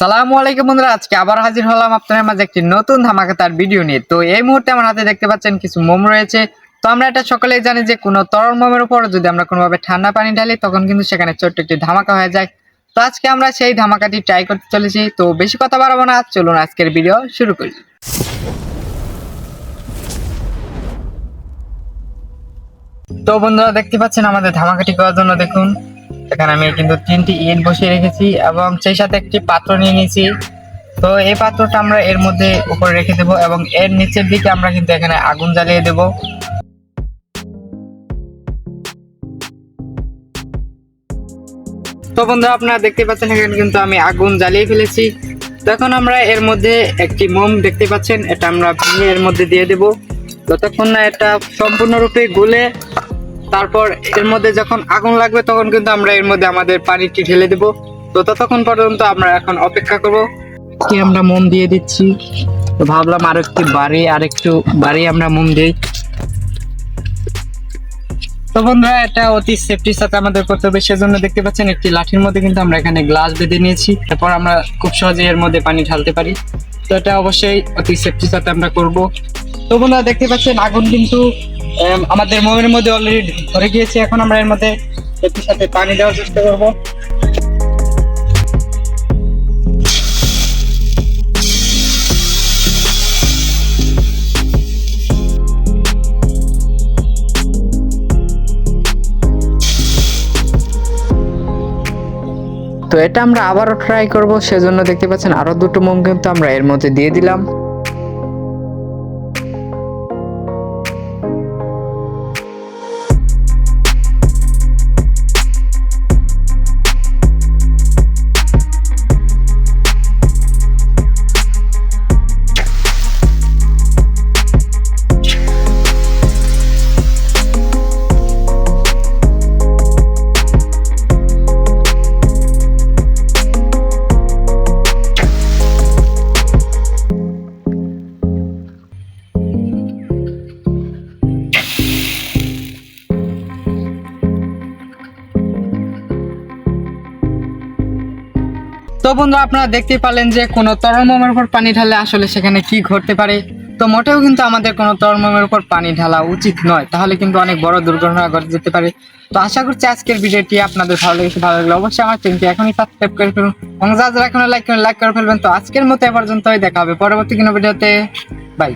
আসসালামু আলাইকুম বন্ধুরা, আজকে আবার হাজির হলাম আপনাদের মাঝে একটি নতুন ধামাকাতার ভিডিও নিয়ে। তো এই মুহূর্তে আমার হাতে দেখতে পাচ্ছেন কিছু মোম রয়েছে। তো আমরা এটা সকলেই জানি যে কোনো তরল মোমের উপর যদি আমরা কোনোভাবে ঠান্ডা পানি ঢালি, তখন কিন্তু সেখানে ছোট্ট একটি ধামাকা হয়ে যায়। তো আজকে আমরা সেই ধামাকাটি ট্রাই করতে চলেছি। তো বেশি কথা বাড়াবো না, চলুন আজকের ভিডিও শুরু করি। তো বন্ধুরা, দেখতে পাচ্ছেন আমাদের ধামাকাটি করার জন্য দেখুন। এখানে আমি কিন্তু তিনটি ইট বসিয়ে রেখেছি এবং সেই সাথে একটি পাত্র নিয়ে নিয়েছি। তো এই পাত্রটা আমরা এর মধ্যে উপরে রেখে দেব এবং এর নিচের দিকে আমরা কিন্তু এখানে আগুন জ্বালিয়ে দেব। তো বন্ধুরা, আপনারা দেখতে পাচ্ছেন, এখানে কিন্তু আমি আগুন জ্বালিয়ে ফেলেছি। তো এখন আমরা এর মধ্যে একটি মোম দেখতে পাচ্ছেন, এটা আমরা ভেঙে এর মধ্যে দিয়ে দেব। যতক্ষণ না এটা সম্পূর্ণরূপে গলে তারপর এর মধ্যে যখন আগুন লাগবে তখন কিন্তু আমরা এর মধ্যে আমাদের পানিটি ঢেলে দেব। তো ততক্ষণ পর্যন্ত আমরা এখন অপেক্ষা করব। কি আমরা মোম দিয়ে দিচ্ছি? তো ভাবলাম আর একটু বাড়ি আর একটু বাড়ি আমরা মোম দিই। তো বন্ধুরা, এটা অতি সেফটির সাথে আমাদের করতে হবে সেজন্য দেখতে পাচ্ছেন একটি লাঠির মধ্যে কিন্তু আমরা এখানে গ্লাস বেঁধে নিয়েছি। তারপর আমরা খুব সহজে এর মধ্যে পানি ঢালতে পারি। তো এটা অবশ্যই অতি সেফটির সাথে আমরা করব। তো বন্ধুরা, দেখতে পাচ্ছেন আগুন কিন্তু আমাদের মোমের মধ্যে অলরেডি ধরে গিয়েছে, এখন আমরা এর মধ্যে একটির সাথে পানি দেওয়ার চেষ্টা করব। তো এটা আমরা আবারও ট্রাই করব, সেজন্য দেখতে পাচ্ছেন আরও দুটো মোম কিন্তু আমরা এর মধ্যে দিয়ে দিলাম। তো বন্ধুরা, আপনারা দেখতে পারলেন যে কোনো তরমমের উপর পানি ঢালে আসলে সেখানে কি ঘটতে পারে। তো মোটেও কিন্তু আমাদের কোনো তরমমের উপর পানি ঢালা উচিত নয়। তাহলে কিন্তু অনেক বড় দুর্ঘটনা ঘটে যেতে পারে। তো আশা করছি আজকের ভিডিওটি আপনাদের ভালো লেগেছে, ভালো লাগলে অবশ্যই আমার চ্যানেলটি এখনই সাবস্ক্রাইব করে ফেলুন। এবং যা যারা এখনও লাইক করে লাইক করে ফেলবেন। তো আজকের মতো এ পর্যন্তই। দেখা হবে পরবর্তী কোনো ভিডিওতে। বাই